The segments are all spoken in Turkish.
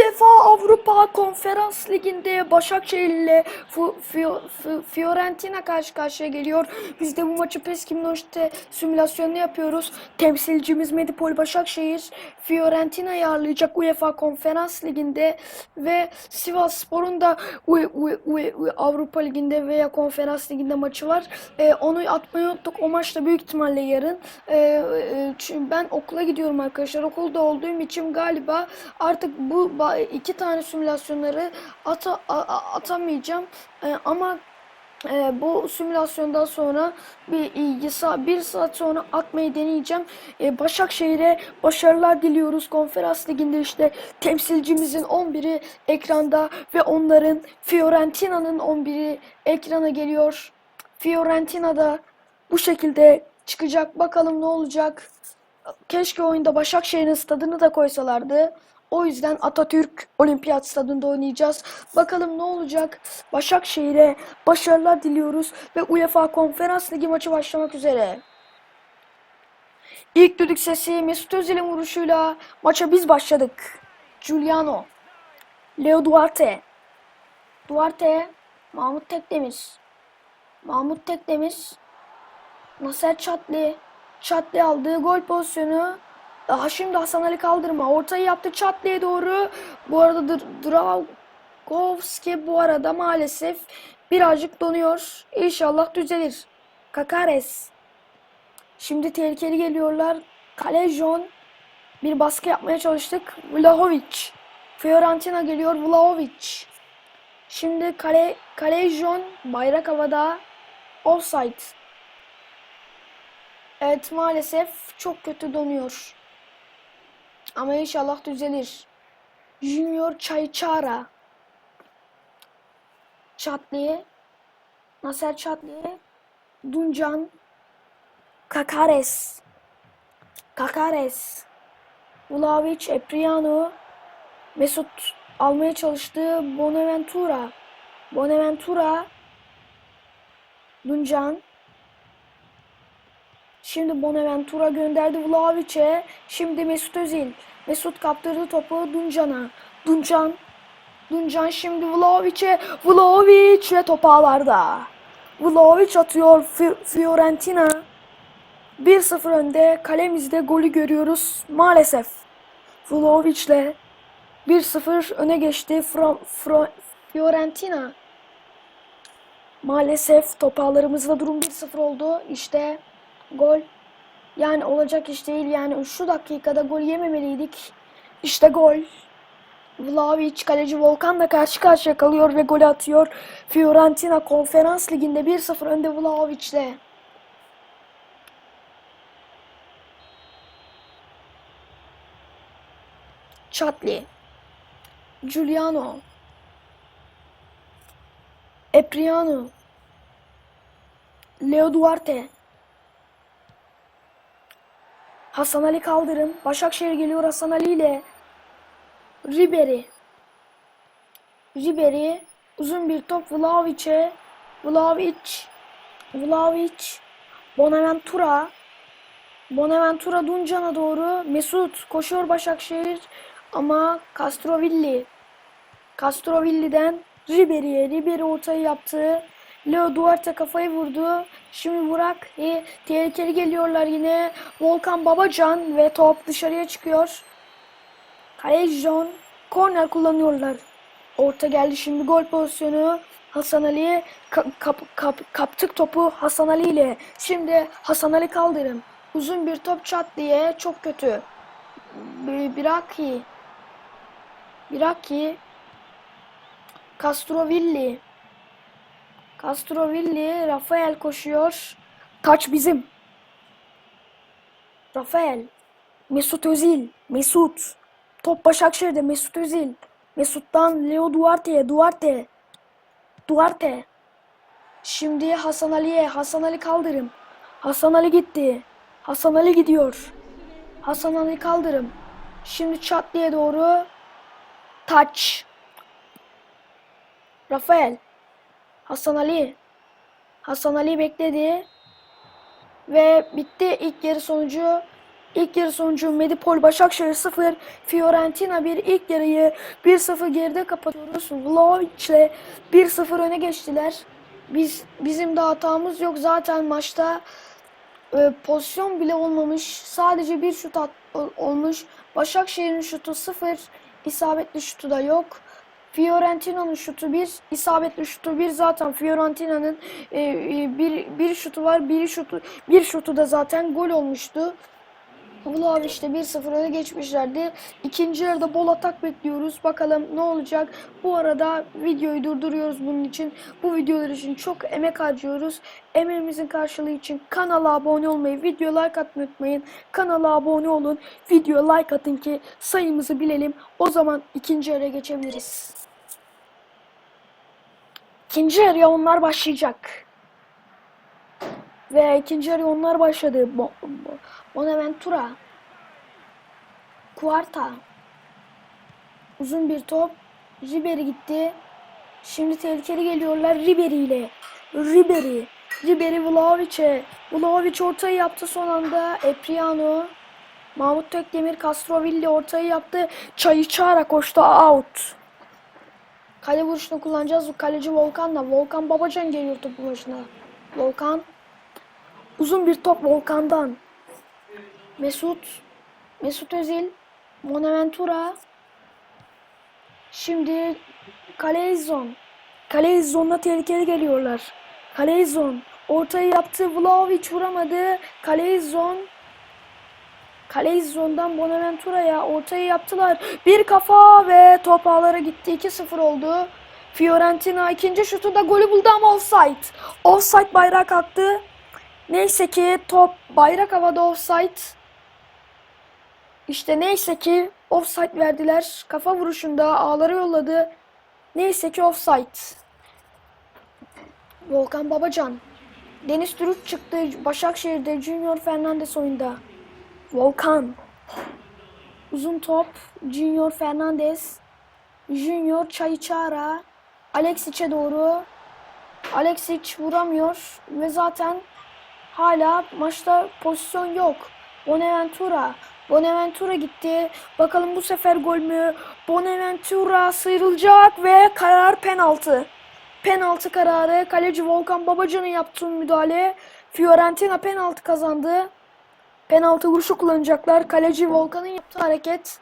UEFA Avrupa Konferans Ligi'nde Başakşehir ile Fiorentina karşı karşıya geliyor. Biz de bu maçı PES 2013'te simülasyonunu yapıyoruz. Temsilcimiz Medipol Başakşehir Fiorentina'yı ağırlayacak UEFA Konferans Ligi'nde ve Sivas Spor'un da Avrupa Ligi'nde veya Konferans Ligi'nde maçı var. Ee, onu atmayı unuttuk. O maç da büyük ihtimalle yarın. Ee, e, çünkü ben okula gidiyorum arkadaşlar. Okulda olduğum için galiba artık bu iki tane simülasyonları ata, a- atamayacağım. Ee, ama e, bu simülasyondan sonra bir sa- bir saat sonra atmayı deneyeceğim. E, Başakşehir'e başarılar diliyoruz. Konferans liginde işte temsilcimizin 11'i ekranda ve onların Fiorentina'nın 11'i ekrana geliyor. Fiorentina'da bu şekilde çıkacak. Bakalım ne olacak. Keşke oyunda Başakşehir'in stadını da koysalardı. O yüzden Atatürk Olimpiyat Stadında oynayacağız. Bakalım ne olacak. Başakşehir'e başarılar diliyoruz ve UEFA Konferans Ligi maçı başlamak üzere. İlk düdük sesi Mesut Özil'in vuruşuyla maça biz başladık. Giuliano, Leo Duarte, Duarte, Mahmut Tekdemir, Mahmut Tekdemir, Nasser Çatli, Çatli aldığı gol pozisyonu. Daha şimdi Hasan Ali kaldırma. Ortayı yaptı Çatli'ye doğru. Bu arada Dr- Dragovski bu arada maalesef birazcık donuyor. İnşallah düzelir. Kakares. Şimdi tehlikeli geliyorlar. Kalejon. Bir baskı yapmaya çalıştık. Vlahovic. Fiorentina geliyor. Vlahovic. Şimdi Kale, Kalejon bayrak havada. Offside. Evet maalesef çok kötü donuyor. Ama inşallah düzelir. Junior Çayçara. Çatli. Nasser Çatli. Duncan. Kakares. Kakares. Vlahovic, Epriano. Mesut almaya çalıştı. Bonaventura. Bonaventura. Duncan. Şimdi Bonaventura gönderdi Vlahovic'e. Şimdi Mesut Özil. Mesut kaptırdı topu Duncan'a. Duncan. Duncan şimdi Vlahovic'e. Vlahovic ve top ağlarda. Vlahovic atıyor Fi- Fiorentina. 1-0 önde. Kalemizde golü görüyoruz maalesef. Vlahovic'le 1-0 öne geçti Fra- Fra- Fiorentina. Maalesef top ağlarımızda durum 1-0 oldu. İşte gol. Yani olacak iş değil. Yani şu dakikada gol yememeliydik. İşte gol. Vlahovic kaleci Volkan'la karşı karşıya kalıyor ve golü atıyor. Fiorentina Konferans Ligi'nde 1-0 önde Vlahovic'le. Chatli. Giuliano. Epriano. Leo Duarte. Hasan Ali Kaldırım. Başakşehir geliyor Hasan Ali ile. Ribery. Ribery. Uzun bir top Vlahovic'e. Vlahovic. Vlahovic. Bonaventura. Bonaventura Duncan'a doğru. Mesut koşuyor Başakşehir. Ama Castrovilli. Castrovilli'den Ribery'e. Ribery ortayı yaptı. Leo Duarte kafayı vurdu. Şimdi Burak e, tehlikeli geliyorlar yine. Volkan Babacan ve top dışarıya çıkıyor. Kalejon korner kullanıyorlar. Orta geldi şimdi gol pozisyonu. Hasan Ali ka- kap- kap- kaptık topu Hasan Ali ile. Şimdi Hasan Ali kaldırım. Uzun bir top çat diye çok kötü. Bir- Biraki. Biraki. Castrovilli. Castrovilli, Rafael koşuyor. Taç bizim. Rafael. Mesut Özil. Mesut. Top Başakşehir'de Mesut Özil. Mesut'tan Leo Duarte'ye. Duarte. Duarte. Şimdi Hasan Ali'ye. Hasan Ali kaldırım. Hasan Ali gitti. Hasan Ali gidiyor. Hasan Ali kaldırım. Şimdi Çatlı'ya doğru. Taç. Rafael. Hasan Ali. Hasan Ali bekledi. Ve bitti ilk yarı sonucu İlk yarı sonucu Medipol Başakşehir 0, Fiorentina 1. İlk yarıyı 1-0 geride kapatıyoruz. Vlahovic'le 1-0 öne geçtiler. Biz bizim de hatamız yok zaten maçta e, pozisyon bile olmamış. Sadece bir şut at, ol- olmuş. Başakşehir'in şutu 0, isabetli şutu da yok. Fiorentina'nın şutu 1, isabetli şutu 1 zaten Fiorentina'nın e, e, bir bir şutu var. Bir şutu bir şutu da zaten gol olmuştu. Vlahovic işte 1-0 öne geçmişlerdi. İkinci yarıda bol atak bekliyoruz. Bakalım ne olacak. Bu arada videoyu durduruyoruz bunun için. Bu videolar için çok emek harcıyoruz. Emeğimizin karşılığı için kanala abone olmayı, video like atmayı unutmayın. Kanala abone olun, video like atın ki sayımızı bilelim. O zaman ikinci yarıya geçebiliriz. İkinci yarıya onlar başlayacak. Ve ikinci yarı onlar başladı. Bo Bo- Bonaventura. Cuarta. Uzun bir top. Ribery gitti. Şimdi tehlikeli geliyorlar Ribery ile. Ribery. Ribery Vlahovic'e. Vlahovic ortayı yaptı son anda. Epriano. Mahmut Tökdemir Castrovilli ortayı yaptı. Çayı çağıra koştu. Out. Kale vuruşunu kullanacağız. Kaleci Volkan'la. Volkan Babacan geliyor topun başına. Volkan. Uzun bir top Volkan'dan. Mesut. Mesut Özil. Bonaventura. Şimdi Kaleizon. Kaleizon'la tehlikeli geliyorlar. Kaleizon. Ortayı yaptı. Vlahovic vuramadı. Kaleizon. Kaleizon'dan Bonaventura'ya ortayı yaptılar. Bir kafa ve top ağlara gitti. 2-0 oldu. Fiorentina ikinci şutu da golü buldu ama offside. Offside bayrağı kalktı. Neyse ki top bayrak havada offside. İşte neyse ki offside verdiler. Kafa vuruşunda ağlara yolladı. Neyse ki offside. Volkan Babacan. Deniz Türüç çıktı Başakşehir'de Junior Fernandes oyunda. Volkan. Uzun top. Junior Fernandes. Junior Çayıçara. Alexic'e doğru. Alexic vuramıyor ve zaten hala maçta pozisyon yok. Bonaventura. Bonaventura gitti. Bakalım bu sefer gol mü? Bonaventura sıyrılacak ve karar penaltı. Penaltı kararı. Kaleci Volkan Babacan'ın yaptığı müdahale. Fiorentina penaltı kazandı. Penaltı vuruşu kullanacaklar. Kaleci Volkan'ın yaptığı hareket.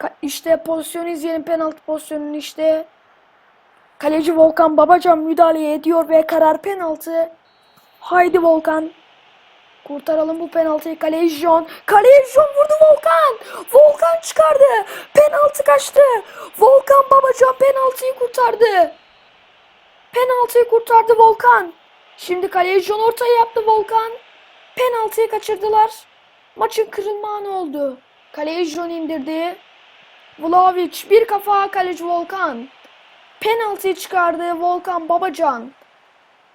Ka- işte pozisyonu izleyelim penaltı pozisyonunu işte. Kaleci Volkan Babacan müdahale ediyor ve karar penaltı. Haydi Volkan. Kurtaralım bu penaltıyı. Kaleci John. Kaleci John vurdu Volkan. Volkan çıkardı. Penaltı kaçtı. Volkan Babacan penaltıyı kurtardı. Penaltıyı kurtardı Volkan. Şimdi kaleci John ortaya yaptı Volkan. Penaltıyı kaçırdılar. Maçın kırılma anı oldu. Kaleci John indirdi. Vlahovic bir kafa kaleci Volkan. Penaltıyı çıkardı Volkan Babacan.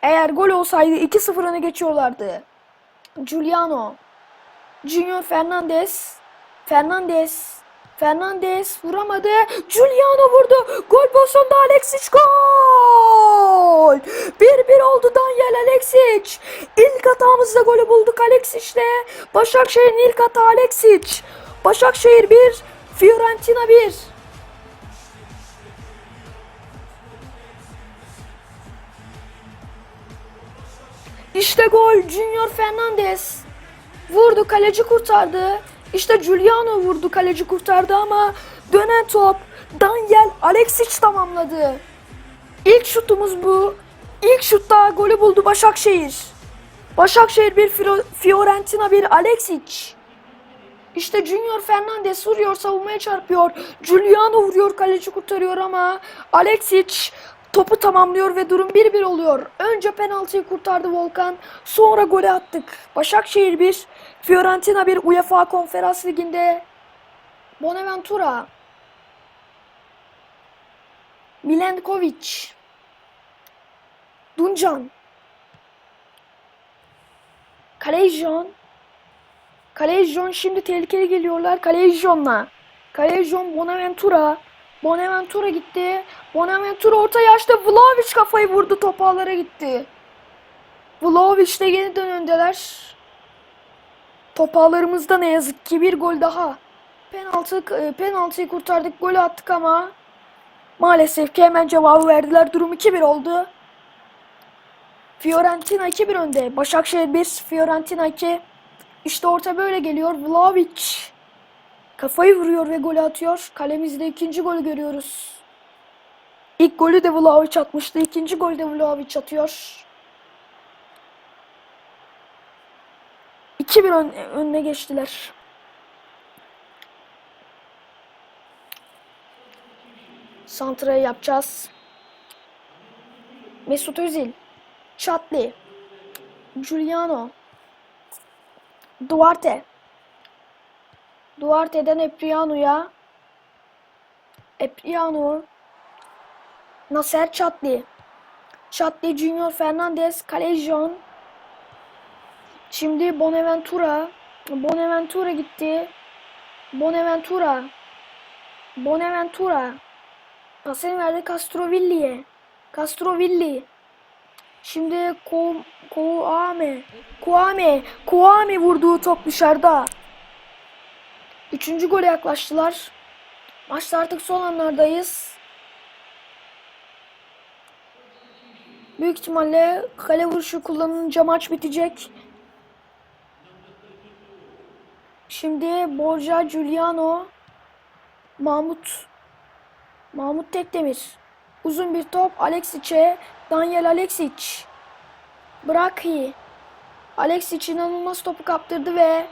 Eğer gol olsaydı 2-0 öne geçiyorlardı. Giuliano. Junior Fernandes. Fernandes. Fernandes vuramadı. Giuliano vurdu. Gol pozisyonda Alexic gol. 1-1 oldu Daniel Alexic. İlk hatamızda golü bulduk Alexic'le. Başakşehir'in ilk hata Alexic. Başakşehir 1, Fiorentina 1. İşte gol Junior Fernandes. Vurdu kaleci kurtardı. İşte Giuliano vurdu kaleci kurtardı ama dönen top Daniel Alexic tamamladı. İlk şutumuz bu. İlk şutta golü buldu Başakşehir. Başakşehir bir Fiorentina bir Alexic. İşte Junior Fernandes vuruyor savunmaya çarpıyor. Giuliano vuruyor kaleci kurtarıyor ama Alexic topu tamamlıyor ve durum 1-1 oluyor. Önce penaltıyı kurtardı Volkan. Sonra golü attık. Başakşehir 1, Fiorentina 1 UEFA Konferans Ligi'nde. Bonaventura. Milenkovic. Duncan. Kalejon. Kalejon şimdi tehlikeli geliyorlar. Kalejon'la. Kalejon Bonaventura. Bonaventura gitti. Bonaventura orta yaşta Vlahovic kafayı vurdu top ağlara gitti. Vlahovic de yeniden öndeler. Topağlarımızda ne yazık ki bir gol daha. Penaltı, e, penaltıyı kurtardık, golü attık ama maalesef ki hemen cevabı verdiler. Durum 2-1 oldu. Fiorentina 2-1 önde. Başakşehir 1, Fiorentina 2. İşte orta böyle geliyor. Vlahovic kafayı vuruyor ve golü atıyor. Kalemizde ikinci golü görüyoruz. İlk golü de Vlahovic atmıştı. İkinci golü de Vlahovic atıyor. 2-1 ön, önüne geçtiler. Santra'yı yapacağız. Mesut Özil. Chatli. Giuliano. Duarte. Duarte'den Epriano'ya. Epriano. Nasser Chatli. Chatli Junior Fernandez. Calejon. Şimdi Bonaventura. Bonaventura gitti. Bonaventura. Bonaventura. Pasını verdi Castrovilli'ye. Castrovilli. Şimdi Ko Kouame. Kouame. Kouame vurduğu top dışarıda. Üçüncü gole yaklaştılar. Maçta artık son anlardayız. Büyük ihtimalle kale vuruşu kullanınca maç bitecek. Şimdi Borja Giuliano Mahmut Mahmut Tekdemir Uzun bir top Alexic'e Daniel Alexic Braki Alexic inanılmaz topu kaptırdı ve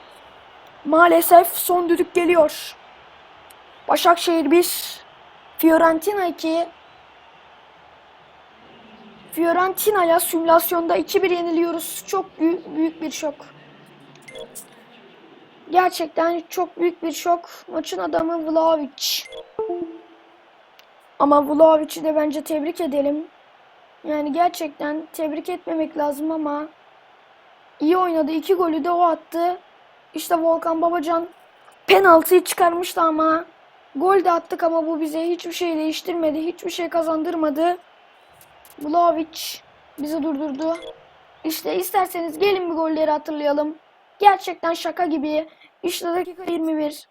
maalesef son düdük geliyor. Başakşehir 1 Fiorentina 2 Fiorentina'ya simülasyonda 2-1 yeniliyoruz. Çok büyük, büyük bir şok. Gerçekten çok büyük bir şok. Maçın adamı Vlahovic. Ama Vlahovic'i de bence tebrik edelim. Yani gerçekten tebrik etmemek lazım ama iyi oynadı. İki golü de o attı. İşte Volkan Babacan penaltıyı çıkarmıştı ama gol de attık ama bu bize hiçbir şey değiştirmedi. Hiçbir şey kazandırmadı. Vlahovic bizi durdurdu. İşte isterseniz gelin bir golleri hatırlayalım. Gerçekten şaka gibi. İşte dakika 21.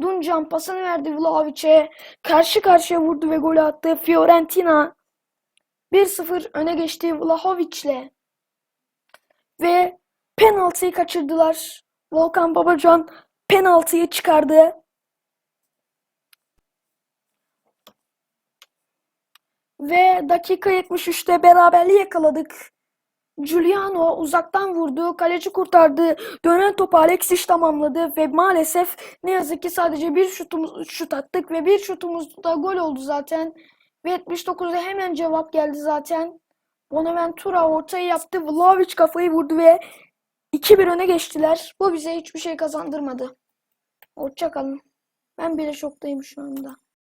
Duncan pasını verdi Vlahovic'e. Karşı karşıya vurdu ve golü attı. Fiorentina 1-0 öne geçti Vlahovic'le. Ve penaltıyı kaçırdılar. Volkan Babacan penaltıyı çıkardı. Ve dakika 73'te beraberliği yakaladık. Giuliano uzaktan vurdu, kaleci kurtardı, dönen topu Alexis tamamladı ve maalesef ne yazık ki sadece bir şutumuz, şut attık ve bir şutumuz da gol oldu zaten. Ve 79'da hemen cevap geldi zaten. Bonaventura ortayı yaptı, Vlahovic kafayı vurdu ve 2-1 öne geçtiler. Bu bize hiçbir şey kazandırmadı. Hoşçakalın. Ben bile şoktayım şu anda.